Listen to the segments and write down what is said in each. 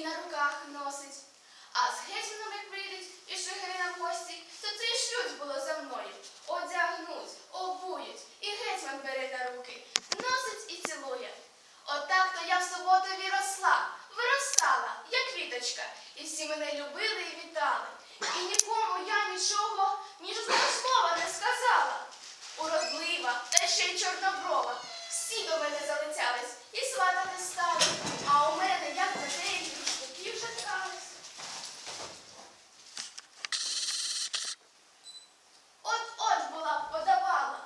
і на руках носить. А з гетьманом як прийдуть і шигири на гості, то це і шлють було за мною. Одягнуть, обують, і гетьман бере на руки, носить і цілує. Отак то я в суботові росла, виростала, як квіточка, і всі мене любили і вітали. І нікому я нічого, ні жодного слова не сказала. Уродлива, та ще й чорноброва. Всі до мене залицялись і сватати стали. А у мене, як на деякі штуки вже ткались. От-от була б подавала.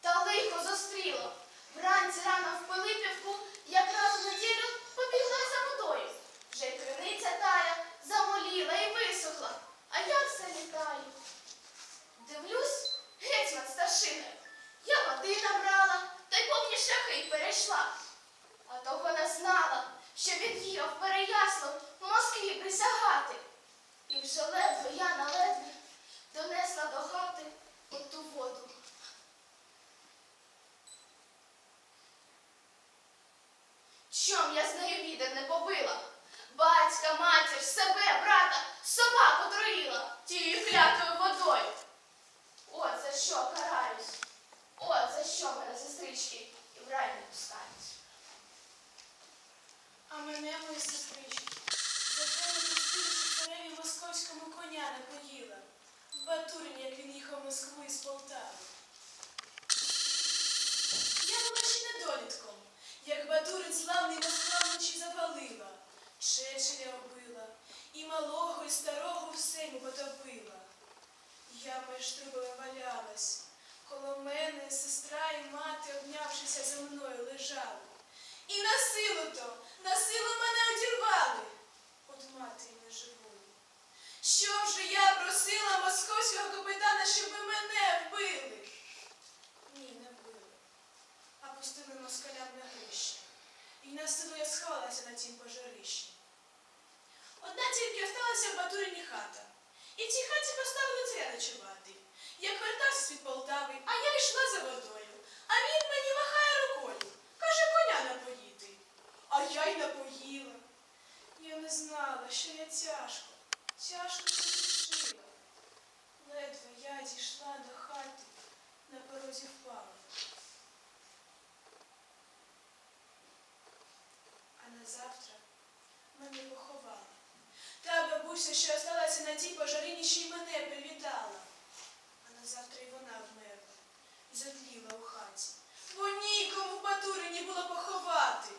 Та лихо зустріло. Вранці рано в Пилипівку, якраз в неділю побігла за водою. Вже й криниця тая замоліла і висохла, а я все літаю. Дивлюсь, гетьман старшина. Я води набрала, та й повні шляхи й перейшла. А того не знала, що від'їхав Переяслав в Москві присягати. І вже ледве я на ледве донесла до хати оту воду. Чом я з нею відер не побила? Батька, матір, себе, брата, собаку троїла тією клятою водою. От за що караюсь. От за що мене сестрички і в рай не пускають. А мене, мої сестрички, за те не пустили, що цареві московському коня не поїла. В Батурині, як він їхав в Москву із Полтави. Я була ще недолі довідком, як Батурин славний Москва запалила, Чечеля вбила, і малого, і старого все йому потопила. Я меж трубами валялась, коло мене сестра і мати, обнявшися за мною, лежали. І на силу то, на силу мене одірвали, от мати не живу. Що вже я просила московського капітана, щоб мене вбили? Пустили москалям на грище. І на силу я сховалася на тім пожарищі. Одна тільки осталася в Батурині хата. І цій хаті поставили царя ночувати. Як вертався з-під Полтави, а я йшла за водою. А він мені махає рукою. Каже, коня напоїти. А я й напоїла. Я не знала, що я тяжко, тяжко зрішила. Ледве я дійшла до хати, на порозі впала. А на завтра мене поховали. Та бабуся, що осталася на тій пожарині, ще й мене привітала. А на завтра й вона вмерла і затліла у хаті. Бо нікому в Батурині було поховати.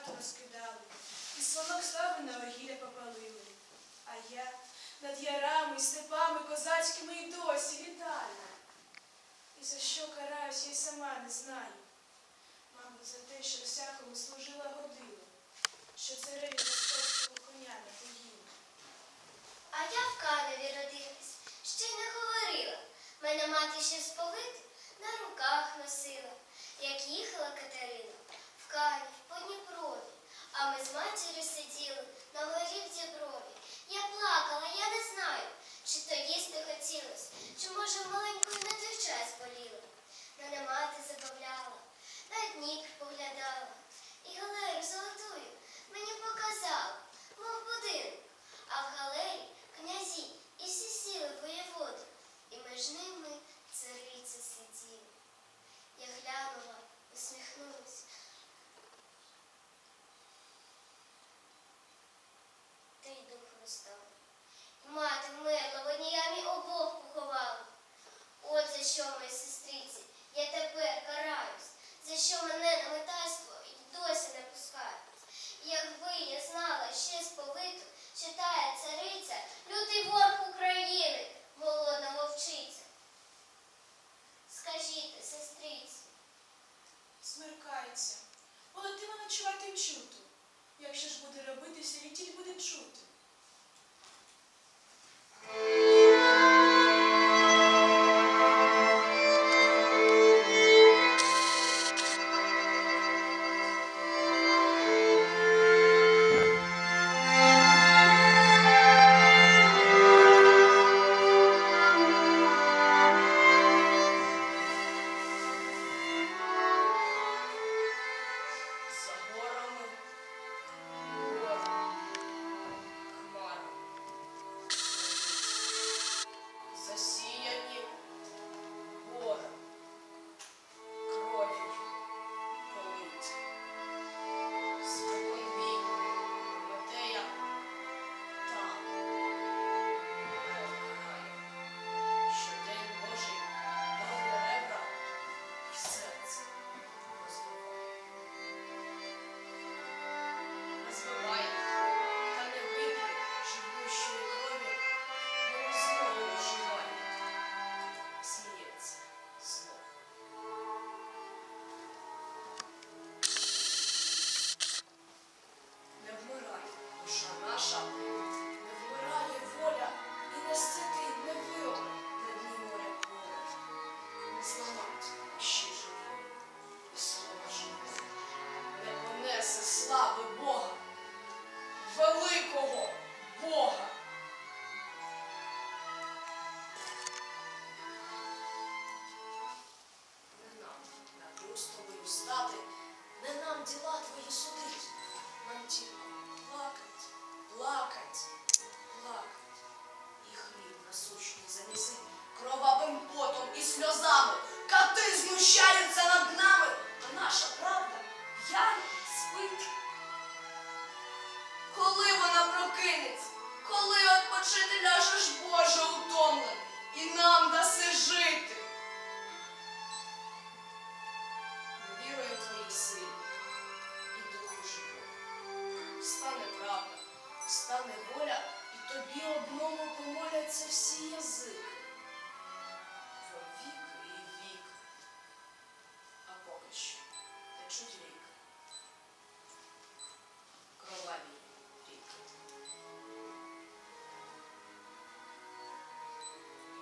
Хату розкидали, і слонок слави на огілля попалили. А я над ярами, і степами козацькими й досі вітаю. І за що караюсь, я сама не знаю. Мабуть, за те, що всякому служила годину, що цареві московського коня не поїла. А я в Каневі родилась, ще й не говорила. Мене мати ще сповити на руках носила, як їхала Катерина в Канів по Дніпрові. А ми з матір'ю сиділи на горі в Діброві. Я плакала, я не знаю, чи то їсти хотілось, чи може маленькою на той час боліла. Мене мати забавляла, на Дніпр поглядала, і галеру золотую мені показала, мов будинок. А в галері князі і всі сіли воєводи, і між ними цариця сиділа. Я глянула, усміхнулась. Та й дух розстав. Мати вмерла, в одній ямі обох поховали. От за що, моїй сестриці, я тепер караюсь, за що мене на метайство й досі не пускають. Якби я знала ще сповиту, читає цариця, лютий ворог України, голодна вовчиця. Скажіть, сестриці, Смеркається. Володима ночувати чуту. Якщо ж буде робитися, літіть буде чути.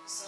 sa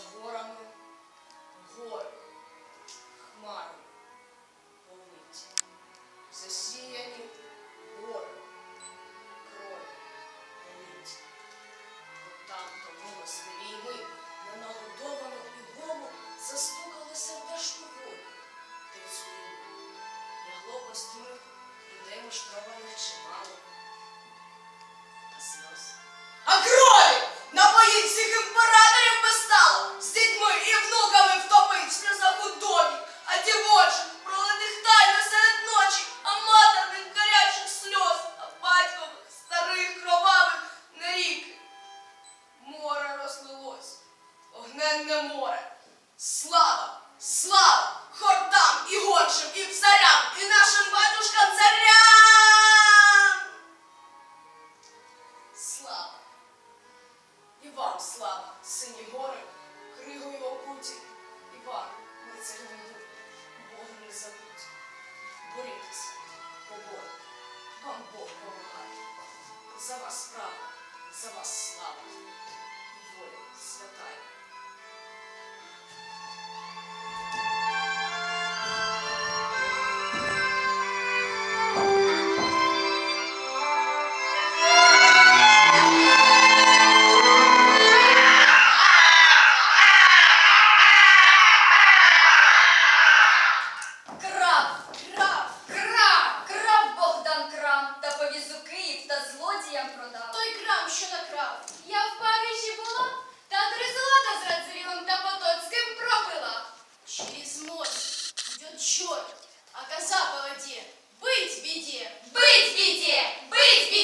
черт, а коза по воде, быть в беде, быть беде, быть беде.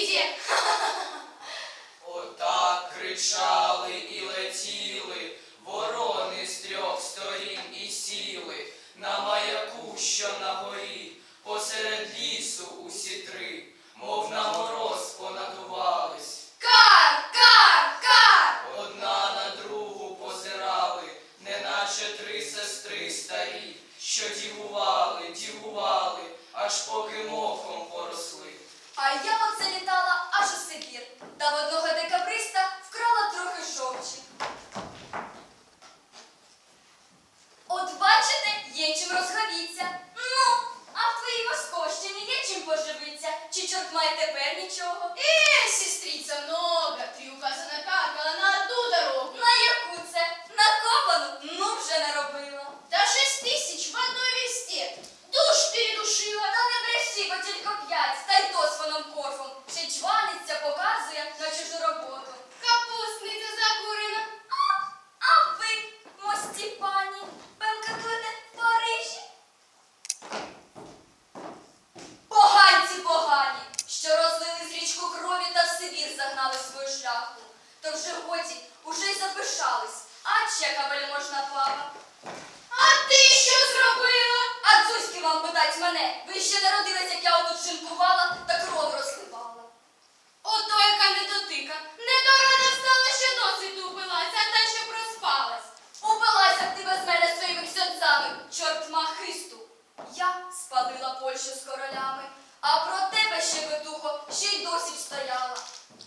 королями, а про тебе ще бетухо, ще й досі б стояла.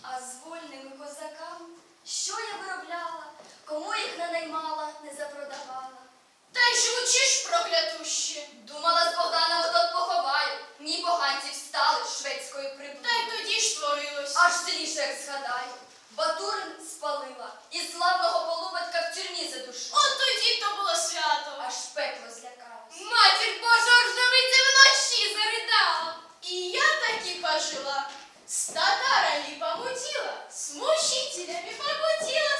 А з вольними козаками що я виробляла, кому їх не наймала, не запродавала. Та й живучиш, проклятуще. Думала, з Богдана отот поховаю. Ні поганці встали шведською прибули. Та й тоді ж творилось. Аж зліше, як згадаю. Батурин спалила і славного полубатка в тюрмі задушила. От тоді то було свято. Аж пекло злякало. Матір Божа ржавиця вночі заридала. І я таки пожила. С татарами помутила, с мучителями покутила,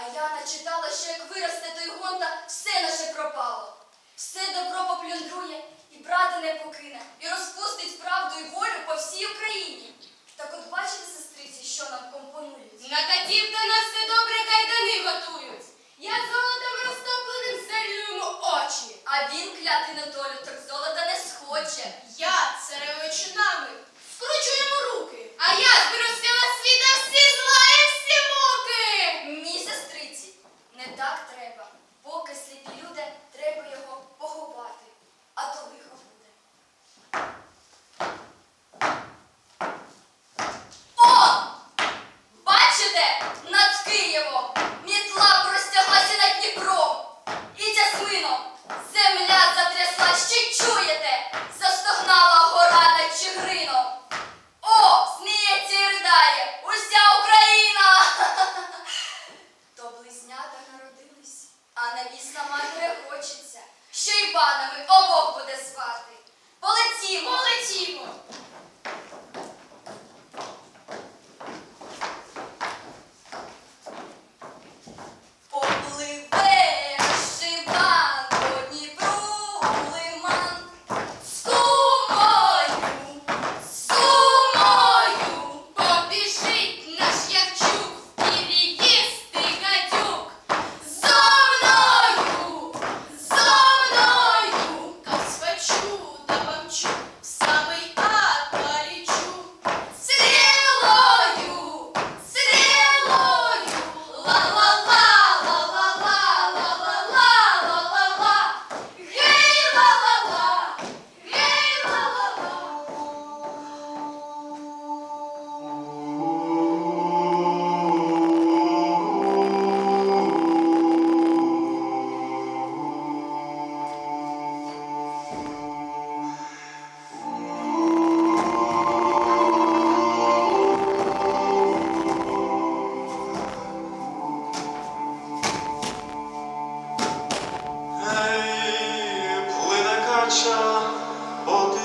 А я начитала, що як виросте той гонта, все наше пропало. Все добро поплюндрує і брата не покине, і розпустить правду і волю по всій Україні. Так от бачите, сестриці, що нам компонують? На катів та на все добре кайдани готують. Я золотом розтопленим залюємо очі. А він клятий на долю, так золота не схоче. Я царевичинами скручу йому руки. А я зберу з світа всі зла і всі муки. Ні, сестриці, не так треба. Поки сліпі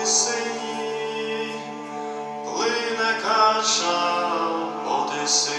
по плине каша, по тисині.